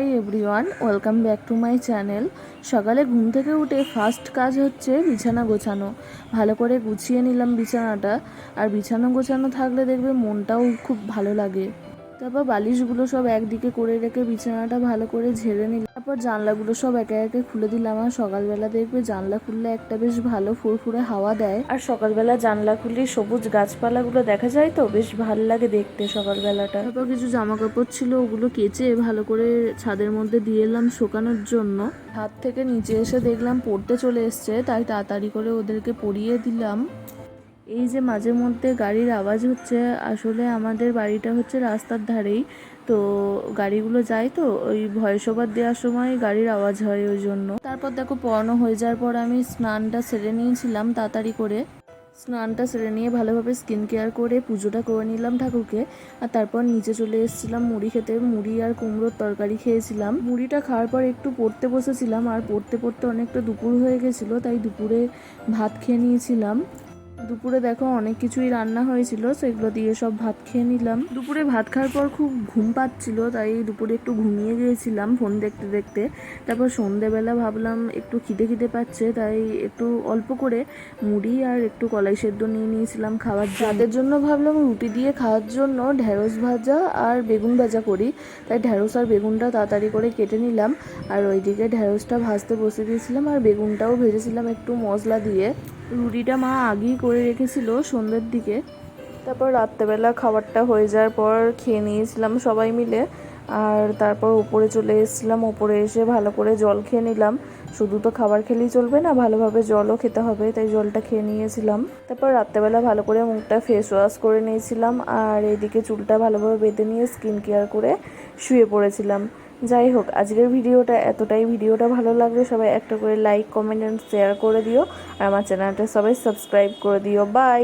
Everyone, welcome back to my channel. সকালে ঘুম থেকে উঠে ফার্স্ট কাজ হচ্ছে বিছানা গোছানো। ভালো করে গুছিয়ে নিলাম বিছানাটা। আর বিছানা গোছানো থাকলে দেখবে মনটাও খুব ভালো লাগে। তারপর বালিশগুলো সব একদিকে করে রেখে বিছানাটা ভালো করে ঝেড়ে নিলাম। তারপর জানলাগুলো সব একে একে খুলে দিলাম আর সকালবেলা দেখবে জানলা খুললে একটা বেশ ভালো ফুরফুরে হাওয়া দেয়। আর সকালবেলা জানলা খুললে সবুজ গাছপালাগুলো দেখা যায় তো? বেশ ভালো লাগে দেখতে সকালবেলাটা। তারপর কিছু জামা কাপড় ছিল, ওগুলো কেচে ভালো করে ছাদের মধ্যে দিয়ে এলাম শুকানোর জন্য। হাত থেকে নিচে এসে দেখলাম পড়তে চলে এসছে, তাই তাড়াতাড়ি করে ওদেরকে পরিয়ে দিলাম। এই যে মাঝে মধ্যে গাড়ির আওয়াজ হচ্ছে, আসলে আমাদের বাড়িটা হচ্ছে রাস্তার ধারেই। তো গাড়িগুলো যায় তো, ওই ভয়েস ওভার দেওয়ার সময় গাড়ির আওয়াজ হয় ওই জন্য। তারপর দেখো পড়ানো হয়ে যাওয়ার পর আমি স্নানটা সেরে নিয়েছিলাম তাড়াতাড়ি করে। স্নানটা সেরে নিয়ে ভালোভাবে স্কিন কেয়ার করে পুজোটা করে নিলাম ঠাকুরকে। আর তারপর নিচে চলে এসেছিলাম মুড়ি খেতে, মুড়ি আর কুমড়োর তরকারি খেয়েছিলাম। মুড়িটা খাওয়ার পর একটু পড়তে বসেছিলাম, আর পড়তে পড়তে অনেকটা দুপুর হয়ে গেছিল, তাই দুপুরে ভাত খেয়ে নিয়েছিলাম। দুপুরে দেখো অনেক কিছুই রান্না হয়েছিল, সেগুলো দিয়ে সব ভাত খেয়ে নিলাম। দুপুরে ভাত খাওয়ার পর খুব ঘুম পাচ্ছিল, তাই দুপুরে একটু ঘুমিয়ে গিয়েছিলাম ফোন দেখতে দেখতে। তারপর সন্ধেবেলা ভাবলাম একটু খিদে খিদে পাচ্ছে, তাই একটু অল্প করে মুড়ি আর একটু কলাই সেদ্ধ নিয়ে নিয়েছিলাম খাওয়ার রাতের জন্য ভাবলাম রুটি দিয়ে খাওয়ার জন্য ঢ্যাঁড়স ভাজা আর বেগুন ভাজা করি। তাই ঢ্যাঁড়স আর বেগুনটা তাড়াতাড়ি করে কেটে নিলাম, আর ওইদিকে ঢ্যাঁড়সটা ভাজতে বসে দিয়েছিলাম আর বেগুনটাও ভেজেছিলাম একটু মশলা দিয়ে। রুটিটা মা আগেই করে রেখেছিল সন্ধ্যের দিকে। তারপর রাত্রেবেলা খাবারটা হয়ে যাওয়ার পর খেয়ে নিয়েছিলাম সবাই মিলে। আর তারপর উপরে চলে এসেছিলাম, উপরে এসে ভালো করে জল খেয়ে নিলাম। শুধু তো খাবার খেলেই চলবে না, ভালোভাবে জলও খেতে হবে, তাই জলটা খেয়ে নিয়েছিলাম। তারপর রাত্রেবেলা ভালো করে মুখটা ফেস ওয়াশ করে নিয়েছিলাম। আর এদিকে চুলটা ভালোভাবে বেঁধে নিয়ে স্কিন কেয়ার করে শুয়ে পড়েছিলাম। যাই হোক, আজকের ভিডিওটা এতটাই। ভিডিওটা ভালো লাগলে সবাই একটা করে লাইক কমেন্ট অ্যান্ড শেয়ার করে দিও। আর আমার চ্যানেলটা সবাই সাবস্ক্রাইব করে দিও। বাই